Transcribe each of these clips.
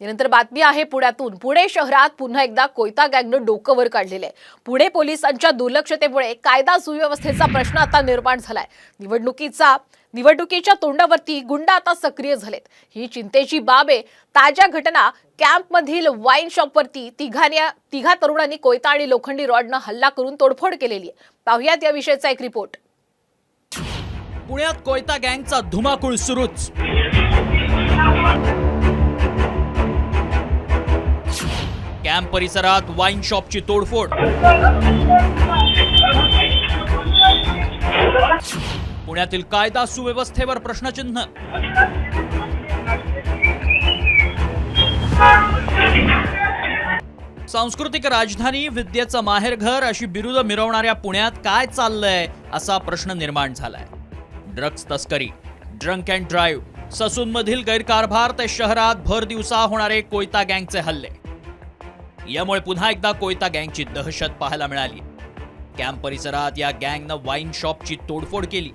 यानंतर बातमी आहे पुण्यातून. पुणे शहरात पुन्हा एकदा कोयता गँगनं डोकं वर काढलेलं आहे पुणे पोलिसांच्या दुर्लक्षतेमुळे कायदा सुव्यवस्थेचा प्रश्न आता निर्माण झालाय. निवडणुकीचा निवडणुकीच्या तोंडावरती गुंड आता सक्रिय झालेत. ही चिंतेची बाब आहे. ताज्या घटना कॅम्पमधील वाईन शॉपवरती तिघाने तिघा तरुणांनी कोयता आणि लोखंडी रॉडनं हल्ला करून तोडफोड केलेली आहे. पाहुयात या विषयाचा एक रिपोर्ट. पुण्यात कोयता गँगचा धुमाकूळ सुरूच. कॅम्प परिसरात वाईन शॉपची तोडफोड. पुण्यातील कायदा सुव्यवस्थेवर प्रश्नचिन्ह. सांस्कृतिक राजधानी विद्येचं माहेरघर अशी बिरुद मिरवणाऱ्या पुण्यात काय चाललंय असा प्रश्न निर्माण झालाय. ड्रग्ज तस्करी ड्रंक अँड ड्राईव्ह ससूनमधील गैरकारभार ते शहरात भर दिवसा होणारे कोयता गँगचे हल्ले. यामुळे पुन्हा एकदा कोयता गँगची दहशत पाहायला मिळाली. कॅम्प परिसरात या गँगनं वाईन शॉपची तोडफोड केली.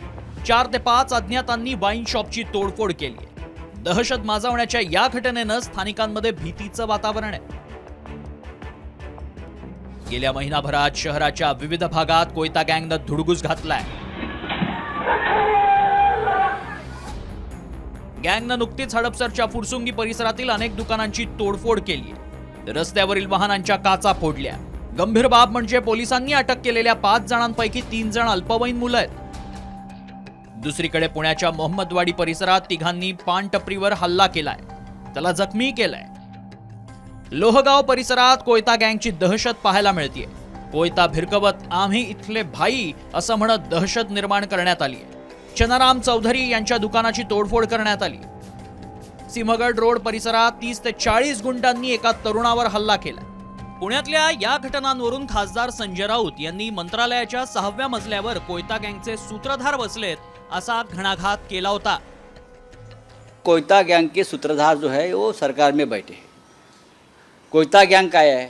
चार ते पाच अज्ञातांनी वाईन शॉपची तोडफोड केली. दहशत माजवण्याच्या या घटनेनं स्थानिकांमध्ये भीतीचं वातावरण आहे. गेल्या महिनाभरात शहराच्या विविध भागात कोयता गँगनं धुडगूस घातलाय. गँगनं नुकतीच हडपसरच्या फुरसुंगी परिसरातील अनेक दुकानांची तोडफोड केली रस्त्यावरील वाहनांच्या काचा फोडल्या. गंभीर बाब म्हणजे पोलिसांनी अटक केलेल्या पाच जणांपैकी तीन जण अल्पवयीन मुलं आहेत. दुसरीकडे पुण्याच्या मोहम्मदवाडी परिसरात तिघांनी पानटपरीवर हल्ला केलाय. त्याला जखमी केलाय. लोहगाव परिसरात कोयता गँगची दहशत पाहायला मिळतीये. कोयता भिरकवत आम्ही इथले भाई असं म्हणत दहशत निर्माण करण्यात आली चनाराम चौधरी यांच्या दुकानाची तोडफोड करण्यात आली सिंहगड रोड परिसरात तीस ते चाळीस गुंडांनी एका तरुणावर हल्ला केला. पुण्यातल्या या घटनांवरून खासदार संजय राऊत यांनी मंत्रालयाच्या सहाव्या मजल्यावर कोयता गँगचे सूत्रधार बसलेत असा घणाघात केला होता. कोयता गैंग के सूत्रधार जो है वो सरकार में बैठे कोयता गँग काय आहे?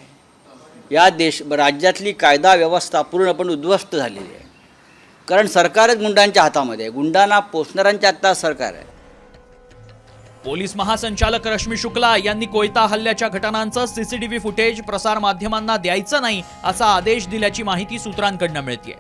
या देश राज्यातली कायदा व्यवस्था पूर्णपणे उद्ध्वस्त झालेली आहे. कारण सरकारच गुंडांच्या हातामध्ये आहे. गुंडांना पोसणाऱ्यांच्या हातात सरकार आहे. पोलीस महासंचालक रश्मी शुक्ला यांनी कोयता हल्ल्याच्या घटनांचं सीसीटीव्ही फुटेज प्रसार माध्यमांना द्यायचं नाही असा आदेश दिल्याची माहिती सूत्रांकडनं मिळतीये.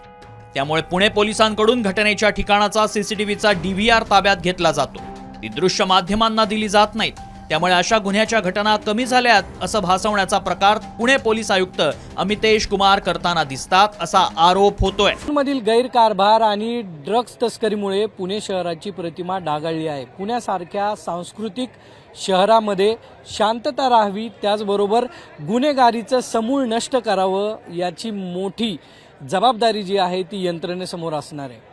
त्यामुळे पुणे पोलिसांकडून घटनेच्या ठिकाणाचा सीसीटीव्हीचा डीव्हीआर ताब्यात घेतला जातो. ती दृश्य माध्यमांना दिली जात नाहीत. त्यामुळे अशा गुन्ह्याच्या घटना कमी झाल्यात असं भासवण्याचा प्रकार पुणे पोलीस आयुक्त अमितेश कुमार करताना दिसतात असा आरोप होतोय. मधील गैरकारभार आणि ड्रग्ज तस्करीमुळे पुणे शहराची प्रतिमा डागाळली आहे. पुण्यासारख्या सांस्कृतिक शहरामध्ये शांतता राहावी त्याचबरोबर गुन्हेगारीचं समूळ नष्ट करावं याची मोठी जबाबदारी जी आहे ती यंत्रणेसमोर असणार आहे.